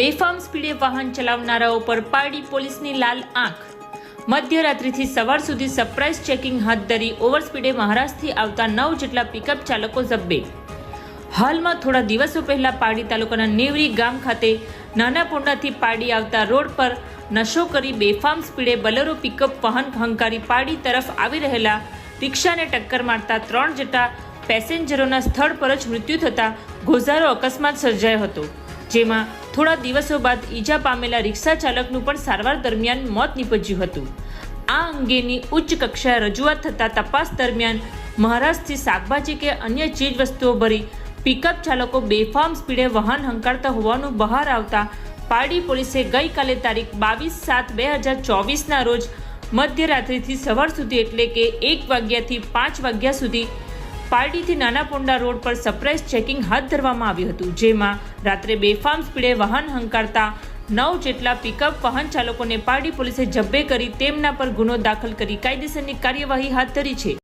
બેફામ સ્પીડે વાહન ચલાવનારાઓ પર પારડી પોલીસની લાલ આંખ. મધ્યરાત્રિથી સવાર સુધી સરપ્રાઇઝ ચેકિંગ હાથ ધરી ઓવર સ્પીડે મહારાષ્ટ્રથી આવતા નવ જેટલા પિકઅપ ચાલકો જબ્બે હાલમાં થોડા દિવસો પહેલા પારડી તાલુકાના નેવરી ગામ ખાતે નાના પોંડાથી પારડી આવતા રોડ પર નશો કરી બેફામ સ્પીડે બલેરો પિકઅપ વાહન હંકારી પારડી તરફ આવી રહેલા રિક્ષાને ટક્કર મારતા ત્રણ જેટલા પેસેન્જરોના સ્થળ પર જ મૃત્યુ થતા ગોઝારો અકસ્માત સર્જાયો હતો. જેમાં થોડા દિવસો બાદ ઈજા પામેલા રિક્ષા ચાલકનું પણ સારવાર દરમિયાન મોત નીપજ્યું હતું. આ અંગેની ઉચ્ચ કક્ષાએ રજૂઆત થતાં તપાસ દરમિયાન મહારાષ્ટ્રથી શાકભાજી કે અન્ય ચીજ વસ્તુઓ ભરી પિકઅપ ચાલકો બેફામ સ્પીડે વાહન હંકારતા હોવાનું બહાર આવતા પારડી પોલીસે ગઈકાલે તારીખ બાવીસ સાત બે હજાર ચોવીસના રોજ મધ્યરાત્રિથી સવાર સુધી એટલે કે એક વાગ્યાથી પાંચ વાગ્યા સુધી પારડીથી નાના પોંડા રોડ પર સરપ્રાઇઝ ચેકિંગ હાથ ધરવામાં આવ્યું હતું, જેમાં રાત્રે બેફામ સ્પીડે વાહન હંકારતા નવ જેટલા પિકઅપ વાહન ચાલકોને પારડી પોલીસે જબ્બે કરી તેમના પર ગુનો દાખલ કરી કાયદેસરની કાર્યવાહી હાથ ધરી છે.